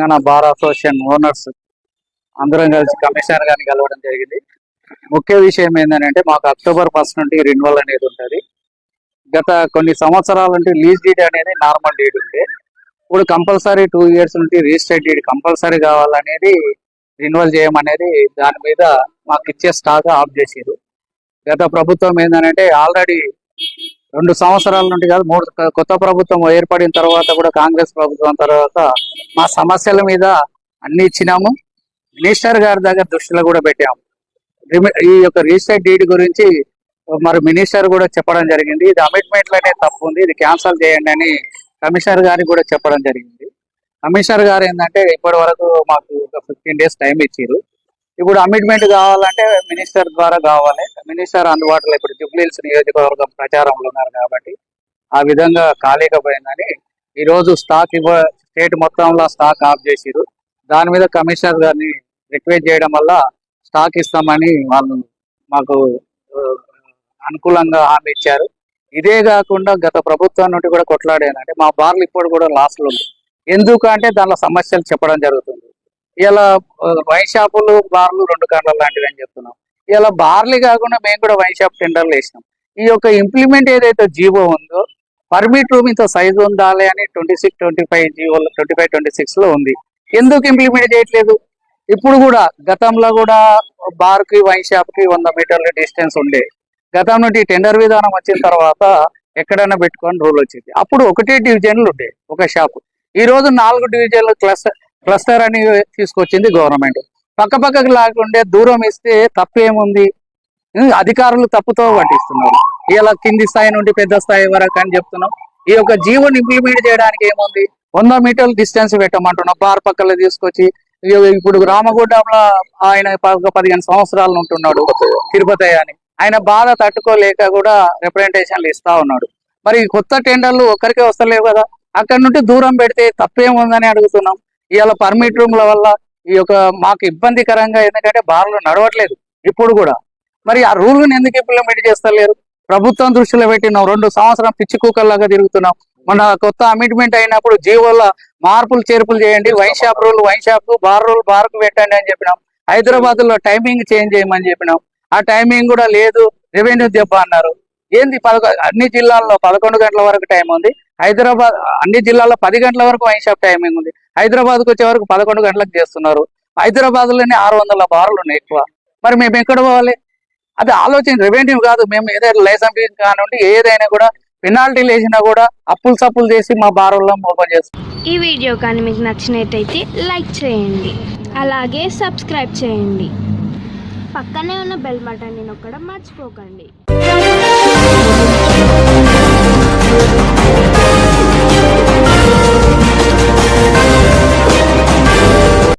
Telangana bar association owners అందరం కలిసి commissioner గారిని కలవడం జరిగింది. ముఖ్య విషయం ఏంటంటే మాకు అక్టోబర్ ఫస్ట్ నుండి రెన్యువల్ అనేది ఉంటుంది. గత కొన్ని సంవత్సరాల నుండి లీజ్ డీడ్ అనేది నార్మల్ డీడ్ ఉండే. ఇప్పుడు కంపల్సరీ టూ ఇయర్స్ నుండి రిజిస్టర్డ్ డీడ్ కంపల్సరీ కావాలనేది రెన్యువల్ చేయమనేది దాని మీద మాకు ఇచ్చే స్టాక్ ఆఫ్ చేసారు గత ప్రభుత్వం ఏంటంటే ఆల్రెడీ రెండు సంవత్సరాల నుండి కాదు మూడు కొత్త ప్రభుత్వం ఏర్పడిన తర్వాత కూడా కాంగ్రెస్ ప్రభుత్వం తర్వాత మా సమస్యల మీద అన్ని ఇచ్చినాము. మినిస్టర్ గారి దగ్గర దృష్టిలో కూడా పెట్టాము. ఈ యొక్క రిజిస్టర్ డీడ్ గురించి మరి మినిస్టర్ కూడా చెప్పడం జరిగింది. ఇది అమిట్మెంట్లనే తప్పు ఉంది ఇది క్యాన్సిల్ చేయండి అని కమిషనర్ గారికి కూడా చెప్పడం జరిగింది. కమిషనర్ గారు ఏంటంటే ఇప్పటి వరకు మాకు ఒక ఫిఫ్టీన్ డేస్ టైం ఇచ్చారు. ఇప్పుడు అమిట్మెంట్ కావాలంటే మినిస్టర్ ద్వారా కావాలి. మినిస్టర్ అందుబాటులో ఇప్పుడు జుబ్లీల్స్ నియోజకవర్గం ప్రచారంలో ఉన్నారు కాబట్టి ఆ విధంగా కాలేకపోయిందని ఈ రోజు స్టాక్ ఇవ్వ స్టేట్ మొత్తంలో స్టాక్ ఆఫ్ చేసిరు దాని మీద కమిషనర్ గారిని రిక్వెస్ట్ చేయడం వల్ల స్టాక్ ఇస్తామని వాళ్ళు మాకు అనుకూలంగా హామీ ఇచ్చారు. ఇదే కాకుండా గత ప్రభుత్వం నుండి కూడా కొట్లాడానంటే మా బార్లు ఇప్పుడు కూడా లాస్లు ఉంది. ఎందుకంటే దానిలో సమస్యలు చెప్పడం జరుగుతుంది. ఇలా వైన్ షాపులు బార్లు రెండు గంటల లాంటివి అని చెప్తున్నాం. ఇలా బార్లు కాకుండా మేము కూడా వైన్ షాప్ టెండర్లు వేసినాం. ఈ యొక్క ఇంప్లిమెంట్ ఏదైతే జీవో ఉందో పర్మిట్ రూమ్ ఇంత సైజు ఉండాలి అని twenty six twenty five GO twenty five twenty సిక్స్లో ఉంది. ఎందుకు ఇంప్లిమెంట్ చేయట్లేదు? ఇప్పుడు కూడా గతంలో కూడా బార్కి వైన్ షాప్కి వంద మీటర్ల డిస్టెన్స్ ఉండే. గతం నుండి టెండర్ విధానం వచ్చిన తర్వాత ఎక్కడైనా పెట్టుకొని రూల్ వచ్చింది. అప్పుడు ఒకటే డివిజన్లు ఉండే ఒక షాప్. ఈ రోజు నాలుగు డివిజన్లు క్లస్టర్ క్లస్టర్ అని తీసుకొచ్చింది గవర్నమెంట్. పక్క పక్కకు లాగుండే దూరం ఇస్తే తప్పేముంది? అధికారులు తప్పుతో పట్టిస్తున్నారు. ఇలా కింది స్థాయి నుండి పెద్ద స్థాయి వరకు అని చెప్తున్నాం. ఈ యొక్క జీవోని ఇంప్లిమెంట్ చేయడానికి ఏముంది? వంద మీటర్ల డిస్టెన్స్ పెట్టమంటున్నాం. బార్ పక్కల తీసుకొచ్చి ఇగ ఇప్పుడు రామగుండంలో ఆయన ప- పదిహేను సంవత్సరాలు ఉంటున్నాడు తిరుపతి అని. ఆయన బాధ తట్టుకోలేక కూడా రిప్రజెంటేషన్లు ఇస్తా ఉన్నాడు. మరి కొత్త టెండర్లు ఒక్కరికే వస్తలేవు కదా? అక్కడ నుండి దూరం పెడితే తప్పేముందని అడుగుతున్నాం. ఇవాళ పర్మిట్ రూమ్ల వల్ల ఈ యొక్క మాకు ఇబ్బందికరంగా ఎందుకంటే బార్లు నడవట్లేదు ఇప్పుడు కూడా. మరి ఆ రూల్ ఎందుకు ఇంప్లిమెంట్ చేస్తలేరు? ప్రభుత్వం దృష్టిలో పెట్టినాం రెండు సంవత్సరం పిచ్చి కుక్కల్లాగా తిరుగుతున్నాం. మన కొత్త అమిట్మెంట్ అయినప్పుడు జీవోల మార్పులు చేర్పులు చేయండి వైన్ షాప్ రూల్ వైన్ షాప్కు బార్ రూల్ బార్కు పెట్టండి అని చెప్పినాం. హైదరాబాద్లో టైమింగ్ చేంజ్ చేయమని చెప్పినాం. ఆ టైమింగ్ కూడా లేదు రెవెన్యూ దెబ్బ అన్నారు. ఏంది పదకొ అన్ని జిల్లాల్లో పదకొండు గంటల వరకు టైం ఉంది. హైదరాబాద్ అన్ని జిల్లాల్లో పది గంటల వరకు వైన్ షాప్ టైమింగ్ ఉంది. హైదరాబాద్కు వచ్చే వరకు పదకొండు గంటలకు చేస్తున్నారు. హైదరాబాద్లోనే ఆరు వందల బార్లు ఉన్నాయి ఎక్కువ. మరి మేము ఎక్కడ పోవాలి? అది ఆలోచన రెవెన్యూ కాదు. మేము ఏదైనా లైసెన్స్ కానివ్వండి ఏదైనా కూడా పెనాల్టీలు వేసినా కూడా అప్పులు సప్పులు చేసి మా బార్లో ఓపెన్ చేస్తాం. ఈ వీడియో కానీ మీకు నచ్చినట్టయితే లైక్ చేయండి. అలాగే సబ్స్క్రైబ్ చేయండి. పక్కనే ఉన్న బెల్ బటన్ నొక్కడం మర్చిపోకండి.